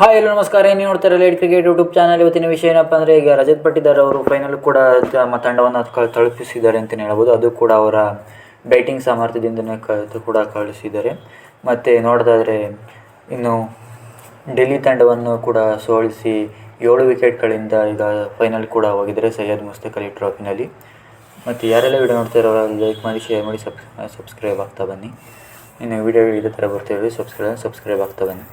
Hi ಎಲ್ಲ ನಮಸ್ಕಾರ. ಏನು ನೋಡ್ತಾರೆ ಲೈಟ್ ಕ್ರಿಕೆಟ್ ಯೂಟ್ಯೂಬ್ ಚಾನಲ್ ಇವತ್ತಿನ ವಿಷಯ ಏನಪ್ಪ ಅಂದರೆ ಈಗ ರಜತ್ ಪಟ್ಟಿದಾರ್ ಅವರು ಫೈನಲ್ ಕೂಡ ತಮ್ಮ ತಂಡವನ್ನು ತಲುಪಿಸಿದ್ದಾರೆ ಅಂತಲೇ ಹೇಳ್ಬೋದು. ಅದು ಕೂಡ ಅವರ ಬ್ಯಾಟಿಂಗ್ ಸಾಮರ್ಥ್ಯದಿಂದನೇ ಕ ಕೂಡ ಕಳಿಸಿದ್ದಾರೆ. ಮತ್ತು ನೋಡೋದಾದರೆ ಇನ್ನು ಡೆಲ್ಲಿ ತಂಡವನ್ನು ಕೂಡ ಸೋಲಿಸಿ ಏಳು ವಿಕೆಟ್ಗಳಿಂದ ಈಗ ಫೈನಲ್ ಕೂಡ ಹೋಗಿದ್ದಾರೆ. ಸೈಯದ್ ಮುಸ್ತಕ್ ಅಲಿ ಟ್ರಾಫಿನಲ್ಲಿ ಮತ್ತು ಯಾರೆಲ್ಲ ವಿಡಿಯೋ ನೋಡ್ತಾರೋ ಲೈಕ್ ಮಾಡಿ ಶೇರ್ ಮಾಡಿ, ಸಬ್, ಸಬ್ಸ್ಕ್ರೈಬ್ ಆಗ್ತಾ ಬನ್ನಿ. ಇನ್ನು ವೀಡಿಯೋ ಇದೇ ಥರ ಬರ್ತೀವಿ ಸಬ್ಸ್ಕ್ರೈಬ್ ಸಬ್ಸ್ಕ್ರೈಬ್ ಆಗ್ತಾ ಬನ್ನಿ.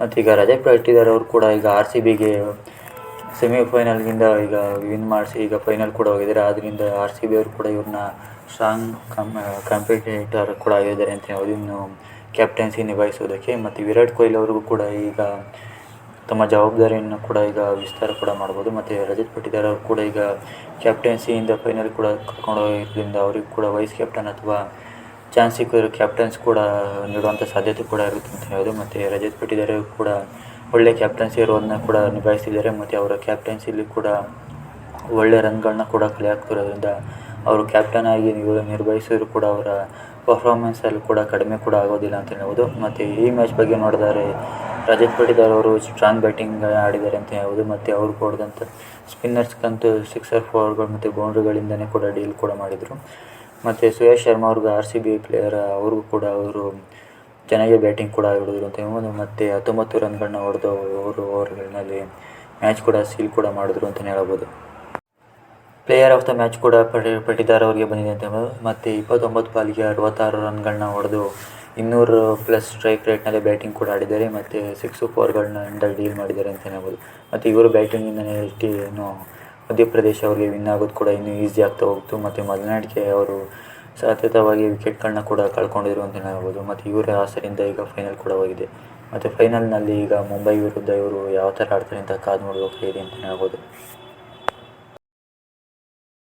ಮತ್ತು ಈಗ ರಜೆ ಪಟ್ಟಿದಾರ್ ಅವರು ಕೂಡ. ಈಗ ಆರ್ ಸಿ ಬಿಗೆ ಸೆಮಿಫೈನಲ್ಗಿಂದ ಈಗ ವಿನ್ ಮಾಡಿಸಿ ಈಗ ಫೈನಲ್ ಕೂಡ ಹೋಗಿದ್ದಾರೆ. ಆದ್ದರಿಂದ ಆರ್ ಸಿ ಬಿ ಅವರು ಕೂಡ ಇವ್ರನ್ನ ಸ್ಟ್ರಾಂಗ್ ಕಮ್ ಕಾಂಪಿಟೇಟರ್ ಕೂಡ ಆಗಿದ್ದಾರೆ ಅಂತ ಹೇಳೋದು ಇನ್ನು ಕ್ಯಾಪ್ಟನ್ಸಿ ನಿಭಾಯಿಸೋದಕ್ಕೆ. ಮತ್ತು ವಿರಾಟ್ ಕೊಹ್ಲಿ ಅವ್ರಿಗೂ ಕೂಡ ಈಗ ತಮ್ಮ ಜವಾಬ್ದಾರಿಯನ್ನು ಕೂಡ ಈಗ ವಿಸ್ತಾರ ಕೂಡ ಮಾಡ್ಬೋದು. ಮತ್ತು ರಜತ್ ಪಟ್ಟಿದಾರ್ ಅವರು ಕೂಡ ಈಗ ಕ್ಯಾಪ್ಟನ್ಸಿಯಿಂದ ಫೈನಲ್ ಕೂಡ ಕರ್ಕೊಂಡು ಹೋಗಿರೋದ್ರಿಂದ ಅವ್ರಿಗೆ ಕೂಡ ವೈಸ್ ಕ್ಯಾಪ್ಟನ್ ಅಥವಾ ಚಾನ್ಸ್ ಸಿಕ್ಕಿದ್ರು ಕ್ಯಾಪ್ಟನ್ಸ್ ಕೂಡ ನೀಡುವಂಥ ಸಾಧ್ಯತೆ ಕೂಡ ಇರುತ್ತೆ ಅಂತ ಹೇಳ್ಬೋದು. ಮತ್ತು ರಜತ್ ಪಟ್ಟಿದಾರ್ ಕೂಡ ಒಳ್ಳೆ ಕ್ಯಾಪ್ಟನ್ಸಿ ಇರೋದನ್ನ ಕೂಡ ನಿಭಾಯಿಸಿದ್ದಾರೆ. ಮತ್ತು ಅವರ ಕ್ಯಾಪ್ಟನ್ಸಿಲಿ ಕೂಡ ಒಳ್ಳೆ ರನ್ಗಳನ್ನ ಕೂಡ ಕಲೆ ಹಾಕ್ತಿರೋದ್ರಿಂದ ಅವರು ಕ್ಯಾಪ್ಟನ್ ಆಗಿ ನಿರ್- ನಿರ್ವಹಿಸಿದ್ರು ಕೂಡ ಅವರ ಪರ್ಫಾರ್ಮೆನ್ಸಲ್ಲಿ ಕೂಡ ಕಡಿಮೆ ಕೂಡ ಆಗೋದಿಲ್ಲ ಅಂತ ಹೇಳ್ಬೋದು. ಮತ್ತು ಈ ಮ್ಯಾಚ್ ಬಗ್ಗೆ ನೋಡಿದರೆ ರಜತ್ ಪಟಿದಾರ್ ಅವರು ಸ್ಟ್ರಾಂಗ್ ಬ್ಯಾಟಿಂಗ್ ಆಡಿದ್ದಾರೆ ಅಂತ ಹೇಳ್ಬೋದು. ಮತ್ತು ಅವರು ಕೊಡಿದಂಥ ಸ್ಪಿನ್ನರ್ಸ್ಗಂತೂ ಸಿಕ್ಸರ್ ಫೋರ್ಗಳು ಮತ್ತು ಬೌಂಡ್ರಿಗಳಿಂದನೇ ಕೂಡ ಡೀಲ್ ಕೂಡ ಮಾಡಿದರು. ಮತ್ತು ಸುಯೇಶ್ ಶರ್ಮಾ ಅವ್ರಿಗೆ ಆರ್ ಸಿ ಬಿ ಪ್ಲೇಯರ್ ಅವ್ರಿಗೂ ಕೂಡ ಅವರು ಚೆನ್ನಾಗಿ ಬ್ಯಾಟಿಂಗ್ ಕೂಡ ಹಿಡಿದ್ರು ಅಂತ ಮತ್ತು ಹತ್ತೊಂಬತ್ತು ರನ್ಗಳನ್ನ ಹೊಡೆದು ಅವರು ಓವರ್ಗಳಲ್ಲಿ ಮ್ಯಾಚ್ ಕೂಡ ಸೀಲ್ ಕೂಡ ಮಾಡಿದ್ರು ಅಂತಲೇ ಹೇಳ್ಬೋದು. ಪ್ಲೇಯರ್ ಆಫ್ ದ ಮ್ಯಾಚ್ ಕೂಡ ಪಡೆ ಅವರಿಗೆ ಬಂದಿದೆ ಅಂತ ಹೇಳ್ಬೋದು. ಮತ್ತು ಇಪ್ಪತ್ತೊಂಬತ್ತು ಬಾಲಿಗೆ ಅರವತ್ತಾರು ರನ್ಗಳನ್ನ ಹೊಡೆದು ಇನ್ನೂರು ಪ್ಲಸ್ ಸ್ಟ್ರೈಕ್ ರೇಟ್ನಲ್ಲಿ ಬ್ಯಾಟಿಂಗ್ ಕೂಡ ಆಡಿದ್ದಾರೆ. ಮತ್ತು ಸಿಕ್ಸು ಫೋರ್ಗಳನ್ನ ಅಂಡರ್ ಡೀಲ್ ಮಾಡಿದ್ದಾರೆ ಅಂತ ಹೇಳ್ಬೋದು. ಮತ್ತು ಇವರು ಬ್ಯಾಟಿಂಗಿಂದನೇ ಎಷ್ಟು ಏನು ಮಧ್ಯಪ್ರದೇಶ ಅವರಿಗೆ ವಿನ್ ಆಗೋದು ಕೂಡ ಇನ್ನೂ ಈಸಿ ಆಗ್ತಾ ಹೋಗ್ತು. ಮತ್ತು ಮಲೆನಾಡಿಗೆ ಅವರು ಸತತವಾಗಿ ವಿಕೆಟ್ಗಳನ್ನ ಕೂಡ ಕಳ್ಕೊಂಡಿದ್ರು ಅಂತ ಹೇಳ್ಬೋದು. ಮತ್ತು ಇವರ ಆಸರಿಂದ ಈಗ ಫೈನಲ್ ಕೂಡ ಹೋಗಿದೆ. ಮತ್ತು ಫೈನಲ್ನಲ್ಲಿ ಈಗ ಮುಂಬೈ ವಿರುದ್ಧ ಇವರು ಯಾವ ಥರ ಆಡ್ತಾರೆ ಅಂತ ಕಾದು ನೋಡಬೇಕಾಗಿದೆ ಅಂತ ಹೇಳ್ಬೋದು.